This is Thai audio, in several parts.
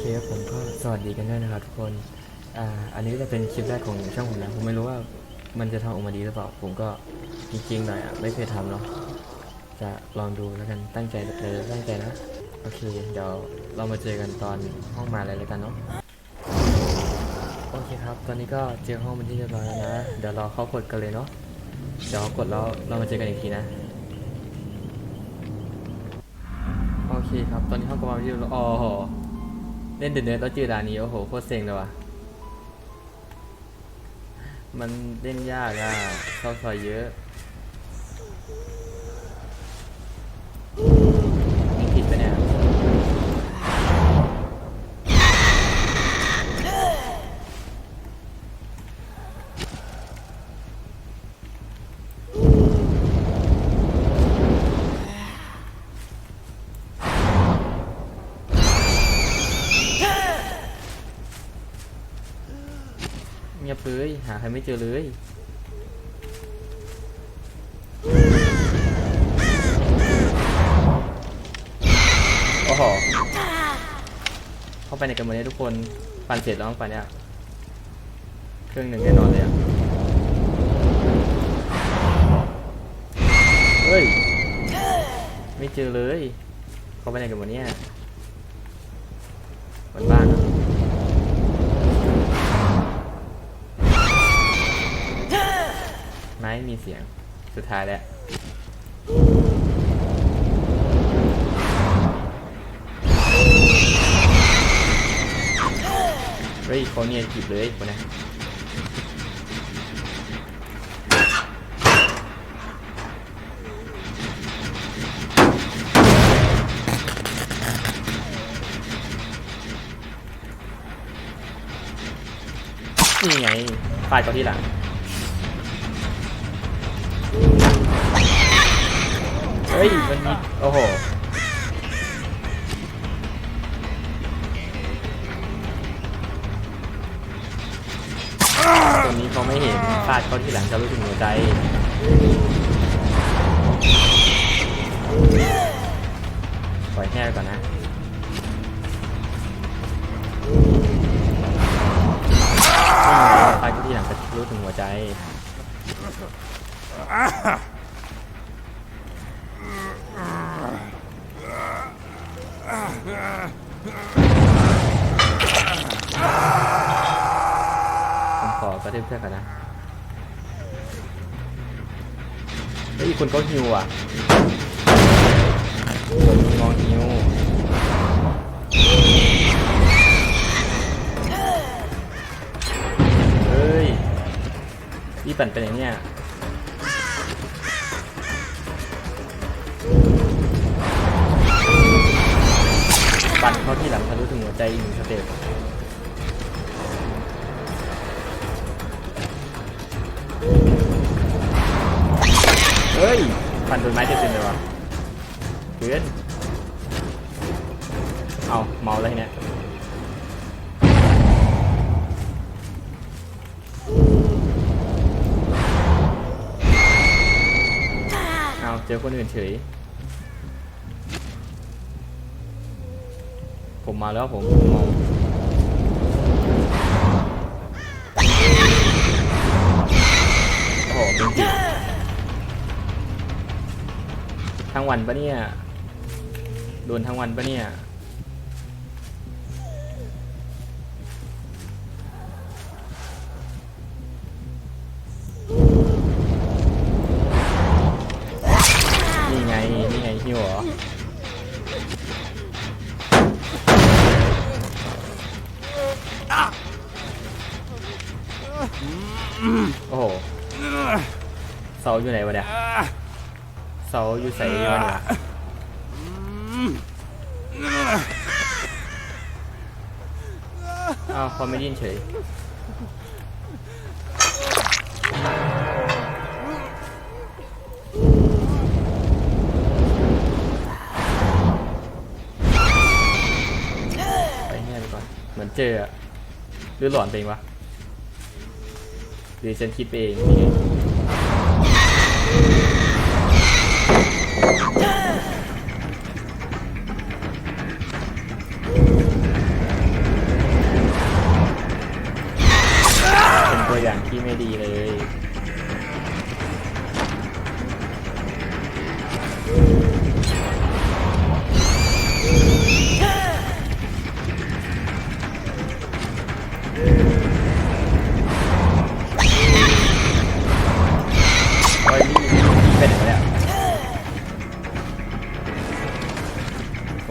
เคครับผมก็สวัสดีกันด้วยนะครับทุกคนอ่าอันนี้จะเป็นคลิปแรกของช่องผมนะผมไม่รู้ว่ามันจะทำออกมาดีหรือเปล่า ผมก็จริงๆหน่อยอะไม่เคยทำเนาะจะลองดูแล้วกันตั้งใจเลยตั้งใจนะโอเคเดี๋ยวเรามาเจอกันตอนห้องมาเลยแล้วกันเนาะโอเคครับ ตอนนี้ก็เจอห้องเป็นที่เรียบร้อยแล้วนะเดี๋ยวเราเข้ากดกันเลยเนาะเดี๋ยวกดแล้วเรามาเจอกันอีกทีนะโอเคครับ ตอนนี้ห้องกำลังที่เราอ๋อ เล่นเดือดๆแล้วเจอด่านนี้โอ้โหโคตรเซ็งเลยว่ะ มันเล่นยากอะเข้าซอยเยอะ รไม่เจอเลยโอ้โหเข้าไปในกันหมดเลยทุกคน ปั่นเสร็จแล้วมั้งปั่นเนี่ยเครื่องหนึ่งแน่นอนเลยอะเฮ้ย ไม่เจอเลย เข้าไปในกันหมดเนี่ย มีเสียง สุดท้ายแล้วเฮ้ยเขาเนี่ยจีบเลยคนนี้นี่ไงฟาดเขาที่หลัง ฮ้ยมันมีโอ้โหตัวนี้เขาไม่เห็นฟาดเขาที่หลังจะรู้ถึงหัวใจปล่อยแห้ก่อนนะฟาดเขาที่หลังจะรู้ถึงหัวใจ ผมขอกระเทียมเพื่อนก่อนนะเฮ้ยคนเขาฮิวอะคนมองฮิวเฮ้ยพี่ปั่นไปไหนเนี่ย ปั่นเข้าที่หลังทะลุถึงหัวใจอีกหนึ่งสเต็ปเฮ้ยฟันโดนไม้เต็มๆเลยวะเกินเอาเมาแล้วเนี้ยเอาเจอคนอื่นเฉย ผมมาแล้วผมมาโอ้โหเป็นจริงทั้งวันปะเนี่ย โดนทั้งวันปะเนี่ย โอ้โหเสาอยู่ไหนวะเนี่ยเสาอยู่ใส่วะเนี่ยอ้าวเขาไม่ยินเฉยไปแน่ไปก่อนเหมือนเจอหรือหลอนไปเองวะ หรือฉันคิดไปเองนี่ไง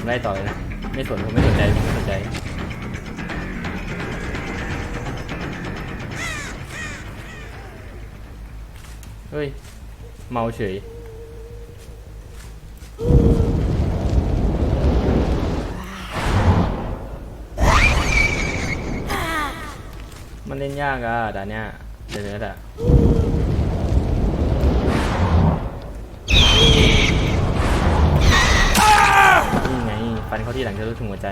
ไล่ต่อยนะ ไม่สนผมไม่สนใจไม่สนใจเฮ้ย เมาเฉยมันเล่นยากอะด่านเนี้ยเดี๋ยวนี้แหละ เข้าที่หลังจะรู้ถึงหัวใจ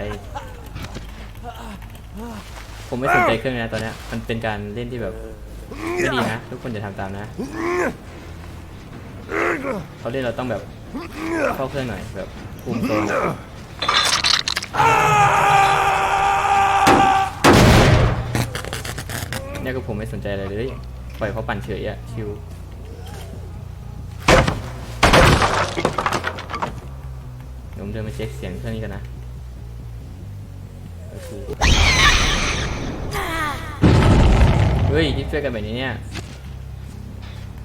ผมไม่สนใจเครื่องนะตอนเนี้ยมันเป็นการเล่นที่แบบไม่ดีนะ ทุกคนอย่าทำตามนะเขาเล่นเราต้องแบบเข้าเครื่องหน่อยแบบคุมโซนเนี่ยก็ผมไม่สนใจอะไรเลยปล่อยเขาปั่นเฉยอะชิว ผมเดินมาเช็คเสียงเครื่องนี้กันนะโอเคเฮ้ยที่ช่วยกันแบบนี้เนี่ย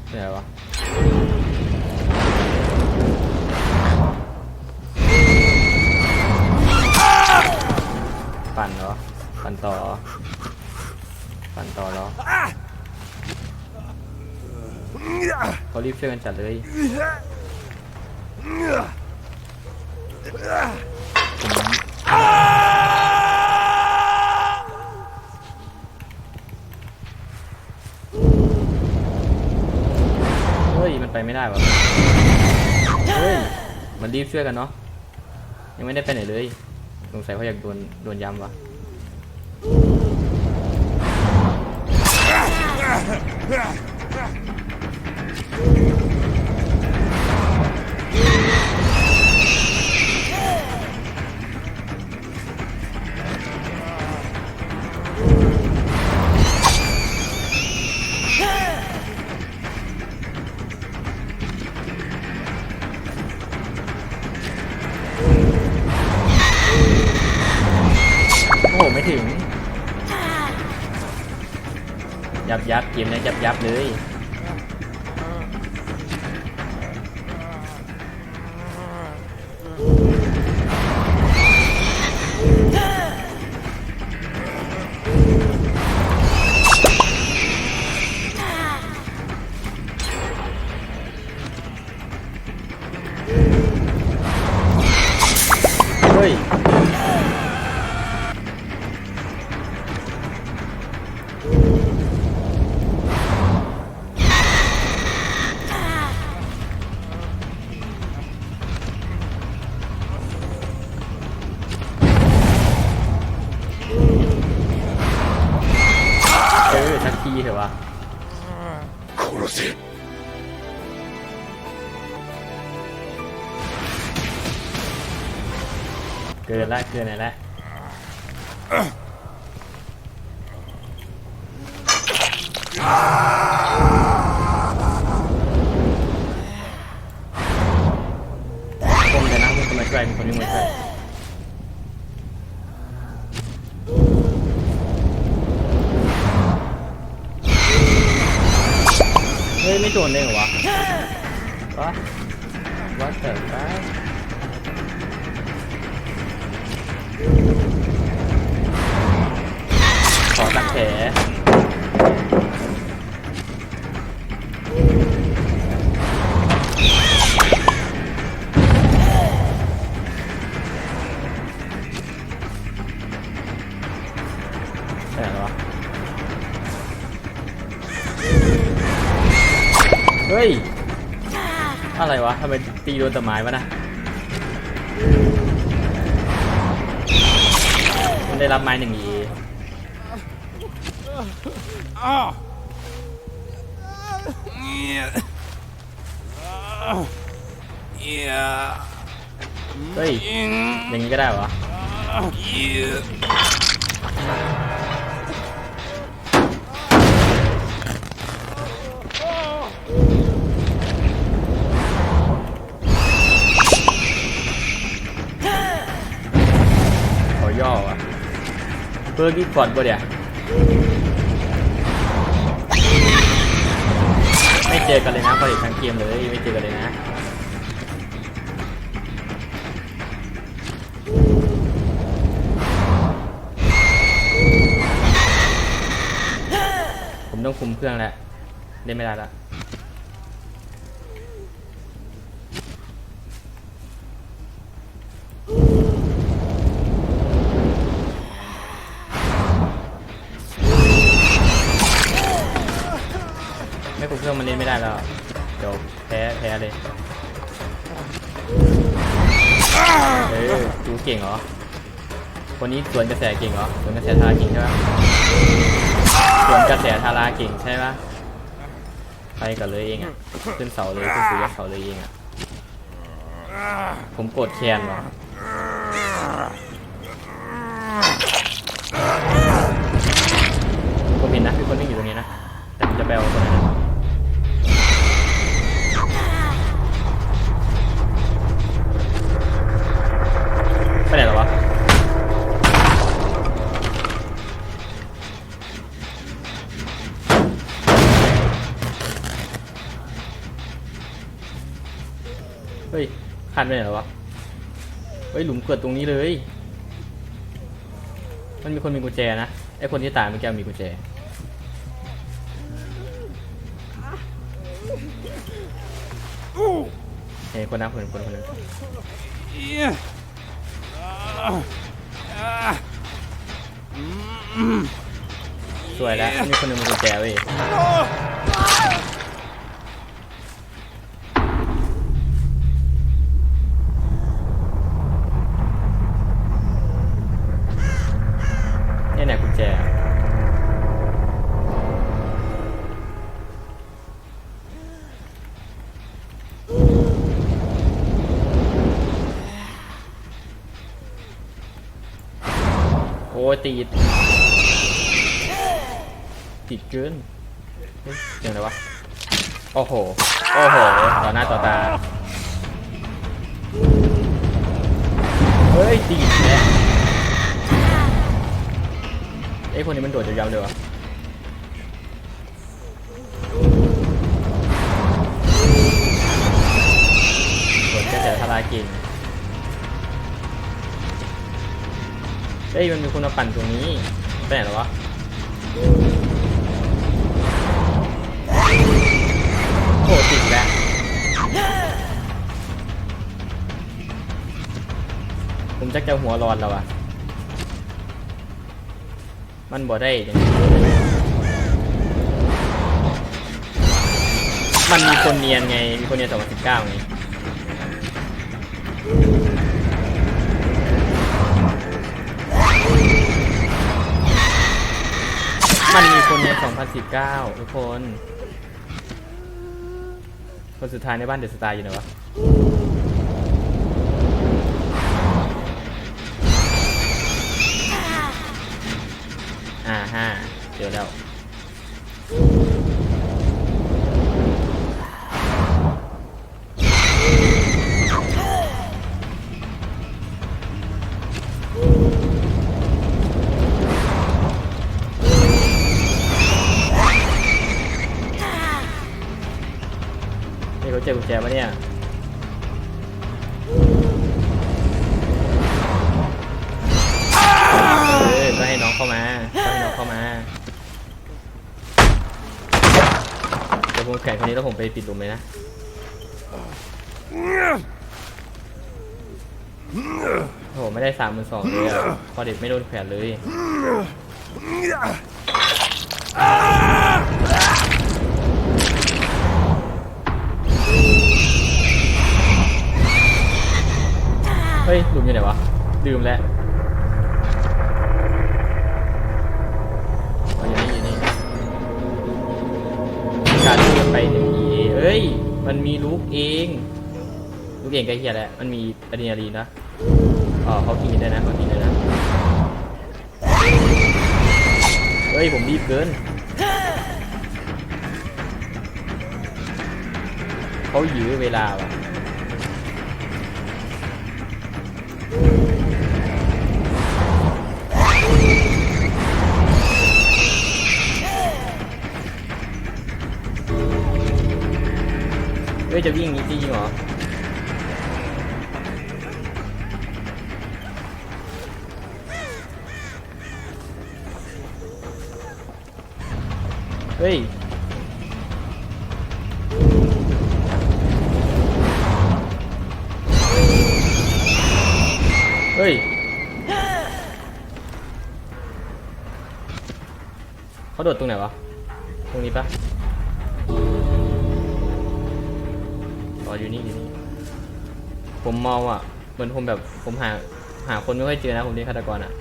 เป็นอะไรวะปั่นเหรอ ปั่นต่อเหรอปั่นต่อเหรอเขารีบช่วยกันจัดเลย เฮ้ย มันไปไม่ได้วะเฮ้ย มันรีบช่วยกันเนาะ ยังไม่ได้ไปไหนเลย สงสัยเขาอยากโดนโดนย้ำวะโยับยับเกมนี้ยับยับเลย เกินละเกินละผมจะนั่งคนมาช่วยมีคนนึงมาช่วยเฮ้ยไม่โดนได้เหรอวะวะวัดเติร์ด ขอตักแผลไปไหนแล้ววะเฮ้ย อะไรวะทำไมตีโดนแต่ไม้วะนะ ได้รับไม้หนึ่งอีเฮ้ยอย่างนี้ก็ได้เหรอขอย่อวะ เพื่อกี้ก่อนปะเดี๋ยวไม่เจอกันเลยนะผลิตทั้งเกมเลยไม่เจอกันเลยนะผมต้องคุมเครื่องแล้วเล่นไม่ได้ละ ไม่คุมเครื่องมันเล่นไม่ได้แล้วเดี๋ยวแพ้แพ้เลยเออดูเก่งเหรอคนนี้สวนกระแสเก่งเหรอสวนกระแสทาเก่งใช่ปะสวนกระแสทาราเก่งใช่ปะไปกันเลยเองอะขึ้นเสาเลยขึ้นสู่ยอดเสาเลยเองอะผมโกรธแค้นเหรอผมเห็นนะมีคนนึงอยู่ตรงนี้นะแต่ผมจะแบลคนนั้น ฮ้ยคันไปไหนแล้ววะเฮ้ยหลุมเกิดตรงนี้เลย มันมีคนมีกุญแจนะไอคนที่ตายเมื่อกี้มีกุญแจเฮ้ยคนนั้นคนคนคนนั้นสวยแล้วมีคนนึงมีกุญแจเว้ย นี่ไหนกุญแจ โอ้ยติดติดเกินเฮ้ยเสียงอะไรวะ โอ้โห โอ้โห ต่อหน้าต่อตา เฮ้ยติดแล้วไอ้คนนี้มันโดดยาวๆเลยวะโดดกระแสทาราเก่ง เฮ้ยมันมีคนมาปั่นตรงนี้ไปไหนแล้ววะโอ้ติดแล้วผมจักจะหัวร้อนแล้วอะมันบ่ได้จังมันมีคนเนียนไง มีคนเนียน2019ไง มันมีคนใน 2019 ทุกคน คนสุดท้ายในบ้านเดอะสตาร์อยู่ไหนวะ อ่าห้าเจอแล้ว นี่เขาเจอกุญแจปะเนี่ยเออก็ให้น้องเข้ามาก็ให้น้องเข้ามาเดี๋ยวผมแข่งคนนี้แล้วผมไปปิดหลุมเลยนะโอ้โหไม่ได้สามหมื่นสองเลยอะพอเด็ดไม่โดนแขวนเลย เฮ้ยหลุมอยู่ไหนวะลืมแล้วอ๋ออยู่นี่อยู่นี่การเลื่อนไปหนึ่ง EA เฮ้ย มันมีลูกเองลูกเองก็เฮียแหละมันมีอะดรีนาลีนนะอ๋อเขากินได้นะเขากินได้นะเฮ้ย ผมรีบเกินเขายื้อเวลาว่ะ ฮ้ยจะวิ่งอย่างนี้จริงเหรอเฮ้ยเฮ้ยเขาโดดตรงไหนวะ ตรงนี้ปะ อ๋ออยู่นี่อยู่นี่ ผมมองอะ เหมือนผมแบบผมหาหาคนไม่ค่อยเจอนะผมนี่ฆาตกรอะ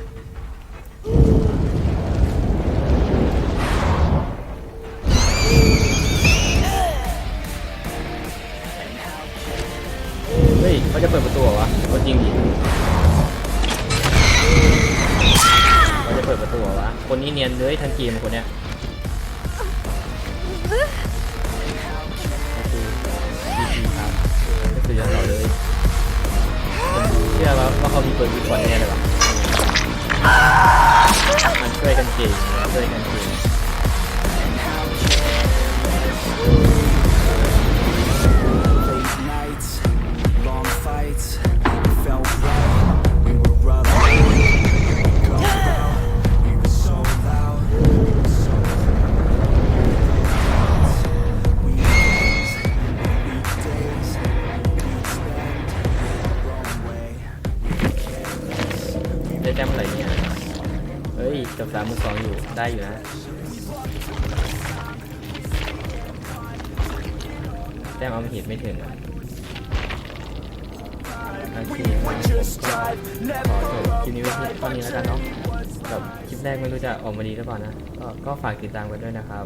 เฮ้ยเขาจะเปิดประตูเหรอวะเอาจริงดิเขาจะเปิดประตูเหรอวะ คนนี้เนียนเลยทันเกมคนเนี้ย ก็คือย้อนต่อเลยเชื่อว่าว่าเขามีเปิดวิก่อนแน่เลยวะมันช่วยกันเก่งช่วยกัน ได้อยู่นะแต้มเอาหิดไม่ถึงอะโอเคผมก็ขอจบคลิปนี้ไว้ที่เท่านี้แล้วกันเนาะกับคลิปแรกไม่รู้จะออกมาดีหรือเปล่านะก็ก็ฝากติดตามกันด้วยนะครับ